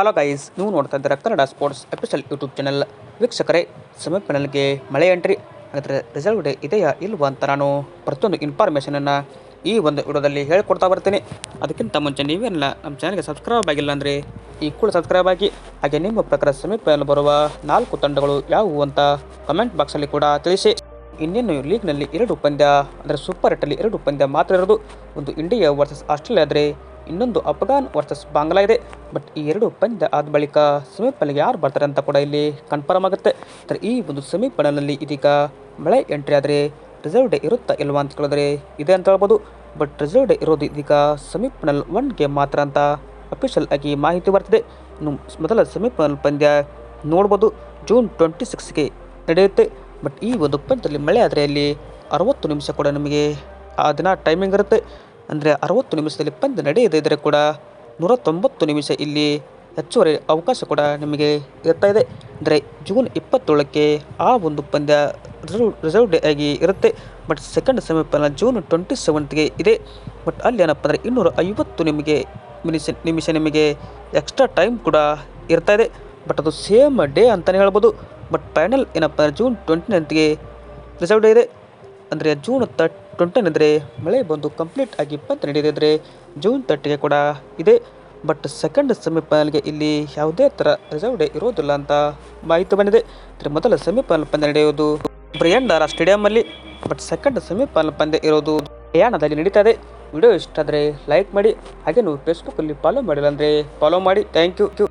Hello guys ನೀವು ನೋಡ್ತಾ ಇದ್ದೀರಾ Kannada sports official YouTube channel ವೀಕ್ಷಕರೇ ಸೆಮಿಫೈನಲ್ಗೆ ಮಳೆ ಎಂಟ್ರಿ ಅದರ ರಿಸಲ್ಟ್ ಇದೆಯಾ ಇಲ್ವಾ ಅಂತ ನಾನು ಪ್ರತಿಯೊಂದು ಇನ್ಫಾರ್ಮೇಷನನ್ನು ಈ ಒಂದು ವಿಡಿಯೋದಲ್ಲಿ ಹೇಳ್ಕೊಡ್ತಾ ಬರ್ತೀನಿ. ಅದಕ್ಕಿಂತ ಮುಂಚೆ ನೀವೇನಿಲ್ಲ, ನಮ್ಮ ಚಾನಲ್ಗೆ ಸಬ್ಸ್ಕ್ರೈಬ್ ಆಗಿಲ್ಲ ಅಂದರೆ ಈ ಕೂಡ ಸಬ್ಸ್ಕ್ರೈಬ್ ಆಗಿ. ಹಾಗೆ ನಿಮ್ಮ ಪ್ರಕಾರ ಸೆಮಿಫೈನಲ್ ಬರುವ ನಾಲ್ಕು ತಂಡಗಳು ಯಾವುವು ಅಂತ ಕಮೆಂಟ್ ಬಾಕ್ಸಲ್ಲಿ ಕೂಡ ತಿಳಿಸಿ. ಇನ್ನೇನು ಲೀಗ್ನಲ್ಲಿ ಎರಡು ಪಂದ್ಯ, ಅಂದರೆ ಸೂಪರ್ ಏಟಲ್ಲಿ ಎರಡು ಪಂದ್ಯ ಮಾತ್ರ ಇರೋದು. ಒಂದು ಇಂಡಿಯಾ ವರ್ಸಸ್ ಆಸ್ಟ್ರೇಲಿಯಾ ಆದರೆ ಇನ್ನೊಂದು ಅಫ್ಘಾನ್ ವರ್ಸಸ್ ಬಾಂಗ್ಲಾ ಇದೆ. ಬಟ್ ಈ ಎರಡು ಪಂದ್ಯ ಆದ ಬಳಿಕ ಸೆಮಿಫೈನಲ್ಗೆ ಯಾರು ಬರ್ತಾರೆ ಅಂತ ಕೂಡ ಇಲ್ಲಿ ಕನ್ಫರ್ಮ್ ಆಗುತ್ತೆ. ಆದರೆ ಈ ಒಂದು ಸೆಮಿಫೈನಲ್ನಲ್ಲಿ ಇದೀಗ ಮಳೆ ಎಂಟ್ರಿ ಆದರೆ ರಿಸರ್ವ್ ಡೇ ಇರುತ್ತಾ ಇಲ್ವಾ ಅಂತ ಕೇಳಿದ್ರೆ ಇದೆ ಅಂತ ಹೇಳ್ಬೋದು. ಬಟ್ ರಿಸರ್ವ್ ಡೇ ಇರೋದು ಇದೀಗ ಸೆಮಿಫೈನಲ್ ಒನ್ಗೆ ಮಾತ್ರ ಅಂತ ಅಫಿಷಿಯಲ್ ಆಗಿ ಮಾಹಿತಿ ಬರ್ತಿದೆ. ಇನ್ನು ಮೊದಲ ಸೆಮಿಫೈನಲ್ ಪಂದ್ಯ ನೋಡ್ಬೋದು. ಜೂನ್ ಟ್ವೆಂಟಿ ಸಿಕ್ಸ್ಗೆ ನಡೆಯುತ್ತೆ. ಬಟ್ ಈ ಒಂದು ಪಂದ್ಯದಲ್ಲಿ ಮಳೆ ಆದರೆ ಅಲ್ಲಿ ಅರವತ್ತು ನಿಮಿಷ ಕೂಡ ನಮಗೆ ಆ ದಿನ ಟೈಮಿಂಗ್ ಇರುತ್ತೆ. ಅಂದರೆ ಅರವತ್ತು ನಿಮಿಷದಲ್ಲಿ ಪಂದ್ಯ ನಡೆಯದೇ ಇದ್ದರೆ ಕೂಡ ನೂರ ತೊಂಬತ್ತು ನಿಮಿಷ ಇಲ್ಲಿ ಹೆಚ್ಚುವರಿ ಅವಕಾಶ ಕೂಡ ನಿಮಗೆ ಇರ್ತಾ ಇದೆ. ಅಂದರೆ ಜೂನ್ ಇಪ್ಪತ್ತೇಳಕ್ಕೆ ಆ ಒಂದು ಪಂದ್ಯ ರಿಸರ್ವ್ ರಿಸರ್ವ್ ಡೇ ಆಗಿ ಇರುತ್ತೆ. But second semifinal June twenty ಸೆವೆಂತ್ಗೆ ಇದೆ. ಬಟ್ ಅಲ್ಲಿ ಏನಪ್ಪ ಅಂದರೆ ಇನ್ನೂರ ಐವತ್ತು ನಿಮಗೆ ನಿಮಿಷ ನಿಮಿಷ ನಿಮಗೆ ಎಕ್ಸ್ಟ್ರಾ ಟೈಮ್ ಕೂಡ ಇರ್ತಾ ಇದೆ. ಬಟ್ ಅದು ಸೇಮ್ ಡೇ ಅಂತಲೇ ಹೇಳ್ಬೋದು. ಬಟ್ ಫೈನಲ್ ಏನಪ್ಪ ಅಂದರೆ ಜೂನ್ ಟ್ವೆಂಟಿ ನೈನ್ತ್ಗೆ ರಿಸರ್ವ್ ಡೇ ಇದೆ. ಅಂದರೆ ಜೂನ್ ತರ್ಟ್ ಟ್ವೆಂಟನ್ ಅಂದರೆ ಮಳೆ ಬಂದು ಕಂಪ್ಲೀಟ್ ಆಗಿ ಇಪ್ಪತ್ತು ನಡೆದಿದ್ದರೆ ಜೂನ್ ತರ್ಟಿಗೆ ಕೂಡ ಇದೆ. ಬಟ್ ಸೆಕೆಂಡ್ ಸೆಮಿಫೈನಲ್ಗೆ ಇಲ್ಲಿ ಯಾವುದೇ ಥರ ರಿಸರ್ವ್ ಡೇ ಇರೋದಿಲ್ಲ ಅಂತ ಮಾಹಿತಿ ಬಂದಿದೆ. ಅಂದರೆ ಮೊದಲ ಸೆಮಿಫೈನಲ್ ಪಂದ್ಯ ನಡೆಯೋದು ಬ್ರಿಯಂಡಾರ ಸ್ಟೇಡಿಯಮಲ್ಲಿ ಬಟ್ ಸೆಕೆಂಡ್ ಸೆಮಿಫೈನಲ್ ಪಂದ್ಯ ಇರೋದು ಪ್ರಯಾಣದಲ್ಲಿ ನಡೀತಾ ಇದೆ ವಿಡಿಯೋ ಇಷ್ಟ ಆದರೆ ಲೈಕ್ ಮಾಡಿ ಹಾಗೆ ನೀವು ಫೇಸ್ಬುಕ್ಕಲ್ಲಿ ಫಾಲೋ ಮಾಡಿಲ್ಲ ಅಂದರೆ ಫಾಲೋ ಮಾಡಿ. Thank you